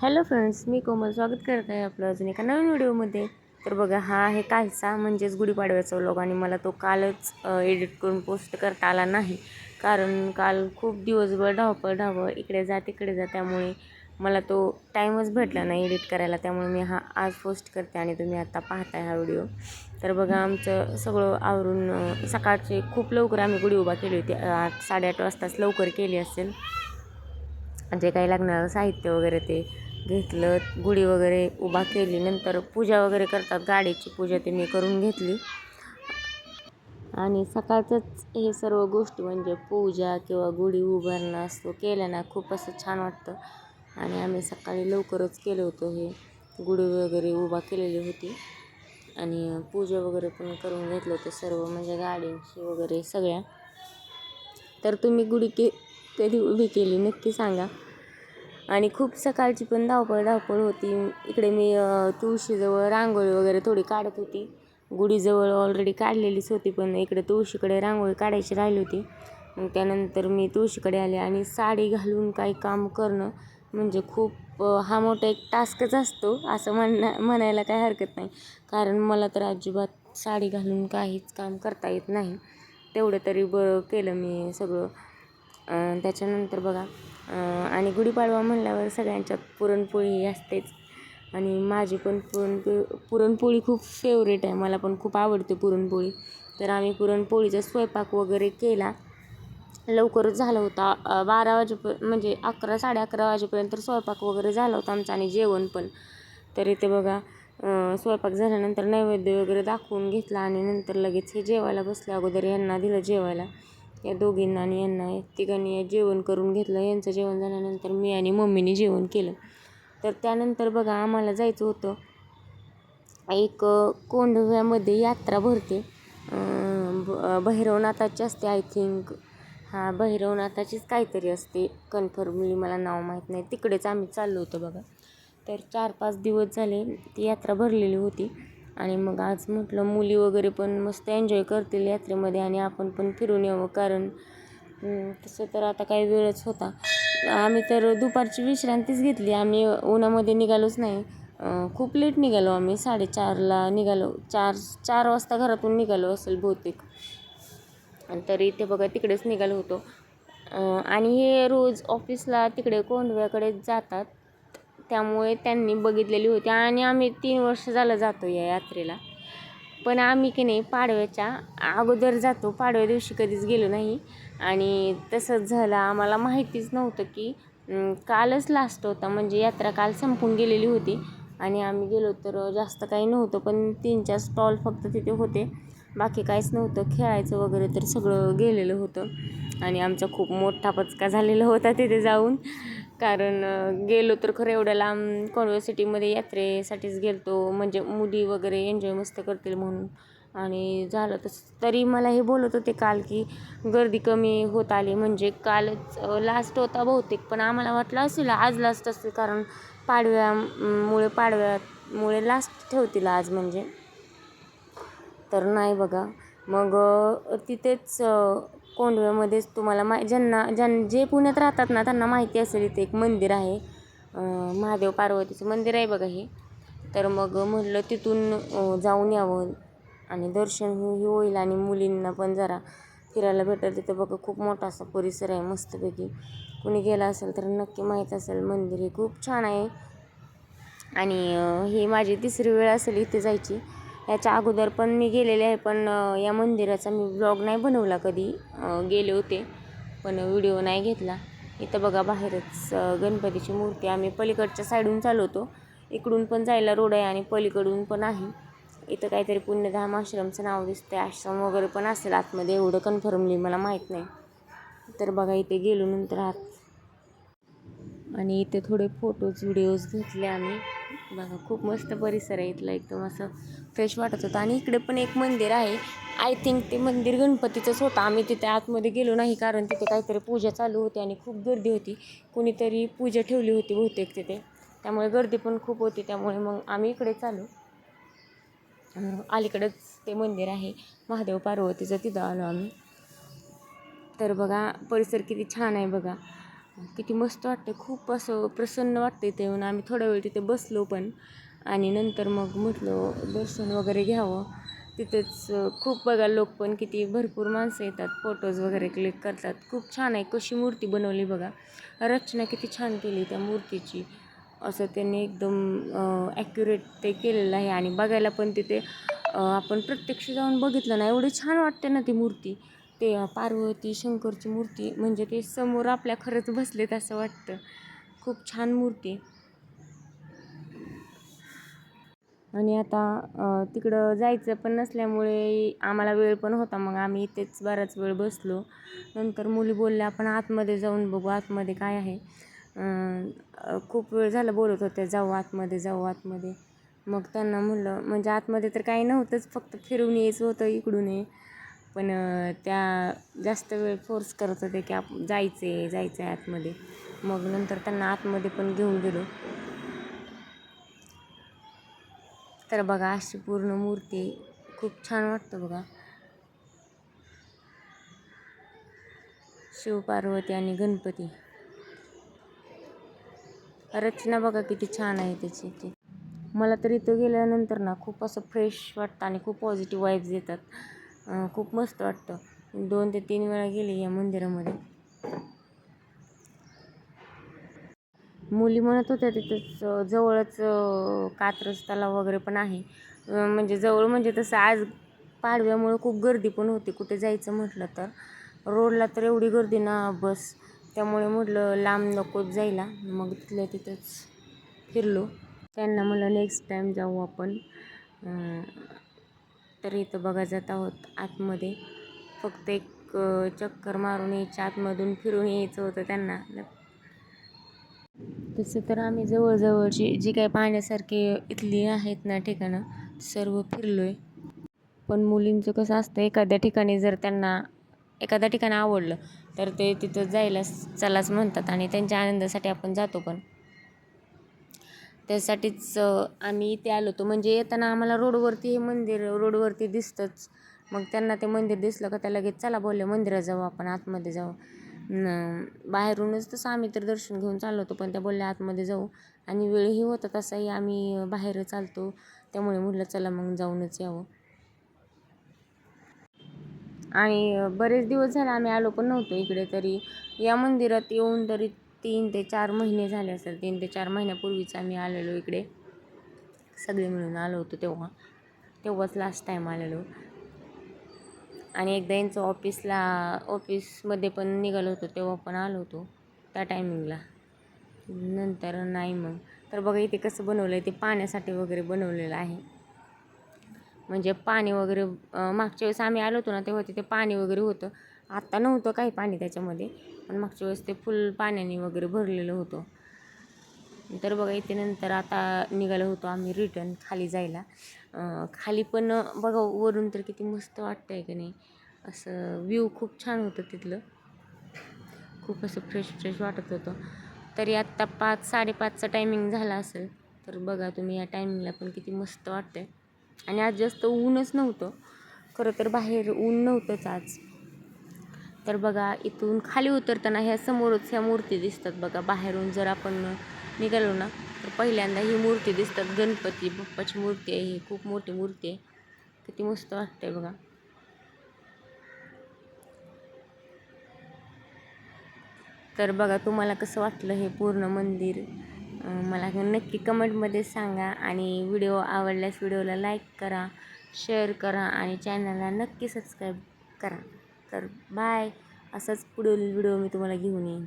Hello friends मी कोमल स्वागत करत आहे आपलं अजून एका नवीन व्हिडिओमध्ये. तर बघा हा आहे कालचा म्हणजेच गुढीपाडव्याचा व्लॉग आणि मला तो कालच एडिट करून पोस्ट करता आला नाही. कारण काल खूप दिवसभर धावपळ धावपळ इकडे जा तिकडे जा त्यामुळे मला तो टाईमच भेटला नाही एडिट करायला. त्यामुळे मी हा आज पोस्ट करते आणि तुम्ही आता पाहताय हा व्हिडिओ तर बघा आमचं सगळं आवरून सकाळचे खूप लवकर आम्ही गुढी उभा केली होती. आठ साडेआठ वाजताच लवकर केली असेल. जे काही लागणारं साहित्य वगैरे ते. घेतलं गुढी वगैरे उभा केली. नंतर पूजा वगैरे करतात. गाडीची पूजा ते मी करून घेतली. आणि सकाळचंच हे सर्व गोष्टी म्हणजे पूजा किंवा गुढी उभारणं असतो केलं ना खूप असं छान वाटतं. आणि आम्ही सकाळी लवकरच केलं होतं हे. गुढी वगैरे उभा केलेली होती. आणि पूजा वगैरे पण करून घेतलं होतं सर्व म्हणजे गाड्यांची वगैरे सगळ्या. तर तुम्ही गुढी के कधी उभी केली नक्की सांगा. आणि खूप सकाळची पण धावपळ धावपळ होती. इकडे मी तुळशीजवळ रांगोळी वगैरे थोडी काढत होती. गुढीजवळ ऑलरेडी काढलेलीच होती पण इकडे तुळशीकडे रांगोळी काढायची राहिली होती. मग त्यानंतर मी तुळशीकडे आले आणि साडी घालून काही काम करणं म्हणजे खूप हा मोठा एक टास्कच असतो असं म्हणण्या म्हणायला काही हरकत नाही. कारण मला तर अजिबात साडी घालून काहीच काम करता येत नाही. तेवढं तरी बरं केलं मी सगळं. त्याच्यानंतर बघा आणि गुढीपाडवा म्हणल्यावर सगळ्यांच्यात पुरणपोळी ही असतेच. आणि माझी पण पुरणपो पुरणपोळी खूप फेवरेट आहे. मला पण खूप आवडते पुरणपोळी. तर आम्ही पुरणपोळीचा स्वयंपाक वगैरे केला. लवकरच झाला होता बारा वाजेपर्यंत म्हणजे अकरा साडे अकरा वाजेपर्यंत स्वयंपाक वगैरे झाला होता आमचा आणि जेवण पण. तर इथे बघा स्वयंपाक झाल्यानंतर नैवेद्य वगैरे दाखवून घेतला आणि नंतर लगेच हे जेवायला बसल्या अगोदर यांना दिलं जेवायला. या दोघींना आणि यांना तिघांनी जेवण करून घेतलं. यांचं जेवण झाल्यानंतर मी आणि मम्मीने जेवण केलं. तर त्यानंतर बघा आम्हाला जायचं होतं. एक कोंडव्यामध्ये कोंढव्यामध्ये यात्रा भरते. भैरवनाथाची असते आय थिंक हां भैरवनाथाचीच काहीतरी असते. कन्फर्मली मला नाव माहीत नाही. तिकडेच आम्ही चाललो होतो बघा. तर चार पाच दिवस झाले ती यात्रा भरलेली होती. आणि मग आज म्हटलं मुली वगैरे पण मस्त एन्जॉय करतील यात्रेमध्ये आणि आपण पण फिरून यावं. कारण तसं तर आता काही वेळच होता. आम्ही तर दुपारची विश्रांतीच घेतली. आम्ही उन्हामध्ये निघालोच नाही. खूप लेट निघालो आम्ही. साडेचारला निघालो. चार चार वाजता घरातून निघालो असेल बहुतेक. तर इथे बघा तिकडेच निघालो होतो. आणि हे रोज ऑफिसला तिकडे कोंडव्याकडे जातात. त्यामुळे त्यांनी बघितलेली होती. आणि आम्ही तीन वर्ष झालं जातो या यात्रेला. पण आम्ही की नाही पाडव्याच्या अगोदर जातो. पाडव्या दिवशी कधीच गेलो नाही. आणि तसंच झालं. आम्हाला माहितीच नव्हतं की कालच लास्ट होता. म्हणजे यात्रा काल संपून गेलेली होती. आणि आम्ही गेलो तर जास्त काही नव्हतं. पण तीन चार स्टॉल फक्त तिथे होते. बाकी काहीच नव्हतं. खेळायचं वगैरे तर सगळं गेलेलं होतं. आणि आमचा खूप मोठा पचका झालेला होता तिथे जाऊन. कारण गेलो तर खरं एवढ्या लांब कॉन्व्हर्सिटीमध्ये सिटीमध्ये यात्रेसाठीच गेलतो. म्हणजे मुली वगैरे एन्जॉय मस्त करतील म्हणून. आणि झालं तसं. तरी मला हे बोलत होते काल की गर्दी कमी होत आली. म्हणजे कालच लास्ट होता बहुतेक. पण आम्हाला वाटलं असेल आज लास्ट असेल. कारण पाडव्यामुळे पाडव्यामुळे लास्ट ठेवतील आज म्हणजे. तर नाही बघा. मग तिथेच कोंढव्यामध्येच तुम्हाला मा ज्यांना ज्यां जे पुण्यात राहतात ना त्यांना माहिती असेल इथे एक मंदिर आहे. महादेव पार्वतीचं मंदिर आहे बघा हे. तर मग म्हटलं तिथून जाऊन यावं. आणि दर्शन हो-, हे होईल आणि मुलींना पण जरा फिरायला भेटेल. तिथं बघा खूप मोठा असा परिसर आहे मस्तपैकी. कुणी गेला असेल तर नक्की माहीत असेल मंदिर हे खूप छान आहे. आणि ही माझी तिसरी वेळ असेल इथे जायची. याच्या अगोदर पण मी गेलेले आहे पण या मंदिराचा मी ब्लॉग नाही बनवला कधी. गेले होते पण व्हिडिओ नाही घेतला. इथं बघा बाहेरच गणपतीची मूर्ती. आम्ही पलीकडच्या साईडून चालवतो. इकडून पण जायला रोड आहे आणि पलीकडून पण आहे. इथं काहीतरी पुण्यधाम आश्रमचं नाव दिसतंय. आश्रम वगैरे पण असेल आतमध्ये एवढं कन्फर्मली मला माहीत नाही. तर बघा इथे गेलो नंतर आत. आणि इथे थोडे फोटोज व्हिडिओज घेतले आम्ही. बघा खूप मस्त परिसर आहे इथलं एकदम असं फ्रेश वाटत होतं. आणि इकडे पण एक मंदिर आहे. आय थिंक ते मंदिर गणपतीचंच होतं. आम्ही तिथे आतमध्ये गेलो नाही कारण तिथे काहीतरी पूजा चालू होती आणि खूप गर्दी होती. कुणीतरी पूजा ठेवली होती बहुतेक तिथे. त्यामुळे गर्दी पण खूप होती. त्यामुळे मग आम्ही इकडे चालू. अलीकडंच ते मंदिर आहे. महादेव पार्वतीचं तिथं आलो आम्ही. तर बघा परिसर किती छान आहे बघा. किती मस्त वाटते. खूप असं प्रसन्न वाटते इथे येऊन आम्ही थोडा वेळ तिथे बसलो पण. आणि नंतर मग म्हटलं दर्शन वगैरे घ्यावं. तिथेच खूप बघा लोक पण किती भरपूर माणसं येतात. फोटोज वगैरे क्लिक करतात. खूप छान आहे. कशी मूर्ती बनवली बघा. रचना किती छान केली त्या मूर्तीची. असं त्यांनी एकदम ॲक्युरेट ते केलेलं आहे. आणि बघायला पण तिथे आपण प्रत्यक्ष जाऊन बघितलं ना एवढी छान वाटते ना ती मूर्ती. ते पार्वती शंकरची मूर्ती म्हणजे ते समोर आपल्या खरंच बसलेत असं वाटतं. खूप छान मूर्ती. आणि आता तिकडं जायचं पण नसल्यामुळे आम्हाला वेळ पण होता. मग आम्ही इथेच बराच वेळ बसलो. नंतर मुली बोलल्या आपण आतमध्ये जाऊन बघू आतमध्ये काय आहे. खूप वेळ झालं बोलत होत्या जाऊ आतमध्ये जाऊ आतमध्ये. मग त्यांना म्हणलं म्हणजे आतमध्ये तर काही नव्हतंच फक्त फिरून यायचं होतं इकडून ये पण त्या जास्त वेळ फोर्स करत होते की आप जायचं आहे जायचं आहे आतमध्ये. मग नंतर त्यांना आतमध्ये पण घेऊन गेलो. तर बघा अशी पूर्ण मूर्ती खूप छान वाटतं बघा. शिवपार्वती आणि गणपती. रचना बघा किती छान आहे त्याची. ती मला तर इथं गेल्यानंतर ना खूप असं फ्रेश वाटतं आणि खूप पॉझिटिव्ह वाईब्स येतात. खूप मस्त वाटतं. दोन ते तीन वेळा गेले या मंदिरामध्ये. मुली म्हणत होत्या तिथंच जवळच कात्रज तलाव वगैरे पण आहे. म्हणजे जवळ म्हणजे तसं आज पाडव्यामुळं खूप गर्दी पण होती. कुठे जायचं म्हटलं तर. रोडला तर एवढी गर्दी ना बस. त्यामुळे म्हटलं लांब नकोच जायला. मग तिथल्या तिथंच फिरलो. त्यांना म्हणलं नेक्स्ट टाईम जाऊ आपण. तर इथं बघा जात आहोत आतमध्ये. फक्त एक चक्कर मारून यायच्या आतमधून फिरून यायचं होतं त्यांना. तसं तर आम्ही जवळजवळची जी काही पाहण्यासारखी इथली आहेत ना ठिकाणं सर्व फिरलो आहे पण मुलींचं कसं असतं एखाद्या ठिकाणी जर त्यांना एखाद्या ठिकाणी आवडलं तर ते तिथं जायला चलाच म्हणतात आणि त्यांच्या आनंदासाठी आपण जातो पण. त्यासाठीच आम्ही इथे आलो होतो. म्हणजे येताना आम्हाला रोडवरती हे मंदिर रोडवरती दिसतंच. मग त्यांना ते मंदिर दिसलं का त्या लगेच चला बोलले मंदिरात जाऊ आपण आतमध्ये जाऊ. न बाहेरूनच तसं आम्ही तर दर्शन घेऊन चाललो होतो पण त्या बोलल्या आतमध्ये जाऊ. आणि वेळही होता तसाही आम्ही बाहेर चालतो. त्यामुळे म्हटलं चला मग जाऊनच यावं. आणि बरेच दिवस झाले आम्ही आलो पण नव्हतो इकडे तरी. या मंदिरात येऊन तरी तीन ते चार महिने झाले असेल तीन ते चार महिन्यापूर्वीच आम्ही आलेलो इकडे. सगळे मिळून आलो होतो तेव्हा. तेव्हाच लास्ट टाईम आलेलो. आणि एकदा यांचं ऑफिसला ऑफिसमध्ये पण निघालो होतो तेव्हा पण आलो होतो त्या टायमिंगला नंतर नाही मग. तर बघा इथे कसं बनवलं आहे ते पाण्यासाठी वगैरे बनवलेलं आहे. म्हणजे पाणी वगैरे मागच्या वेळेस आम्ही आलो होतो ना तेव्हा तिथे पाणी वगैरे होतं. आत्ता नव्हतं काही पाणी त्याच्यामध्ये पण मागच्या वेळेस ते फुल पाण्याने वगैरे भरलेलं होतं. तर बघा इथे नंतर आता निघालो होतो आम्ही रिटर्न खाली जायला. खाली पण बघा वरून तर किती मस्त वाटतं आहे की नाही. असं व्ह्यू खूप छान होतं तिथलं. खूप असं फ्रेश फ्रेश वाटत होतं. तरी आत्ता पाच साडेपाचचा टायमिंग झाला असेल. तर बघा तुम्ही या टायमिंगला पण किती मस्त वाटतं आहे आणि आज जास्त ऊनच नव्हतं. खरं तर बाहेर ऊन नव्हतंच आज. तर बघा इथून खाली उतरताना ह्या समोरच ह्या मूर्ती दिसतात बघा. बाहेरून जर आपण निघालो ना तर पहिल्यांदा ही मूर्ती दिसतात. गणपती बाप्पाची मूर्ती आहे ही. खूप मोठी मूर्ती आहे. किती मस्त वाटते बघा. तर बघा तुम्हाला कसं वाटलं हे पूर्ण मंदिर? मला नक्की कमेंटमध्ये सांगा आणि व्हिडिओ आवडल्यास व्हिडिओला लाईक करा शेअर करा आणि चॅनलला नक्की सबस्क्राईब करा. तर बाय. असंच पुढील व्हिडिओ मी तुम्हाला घेऊन येईन.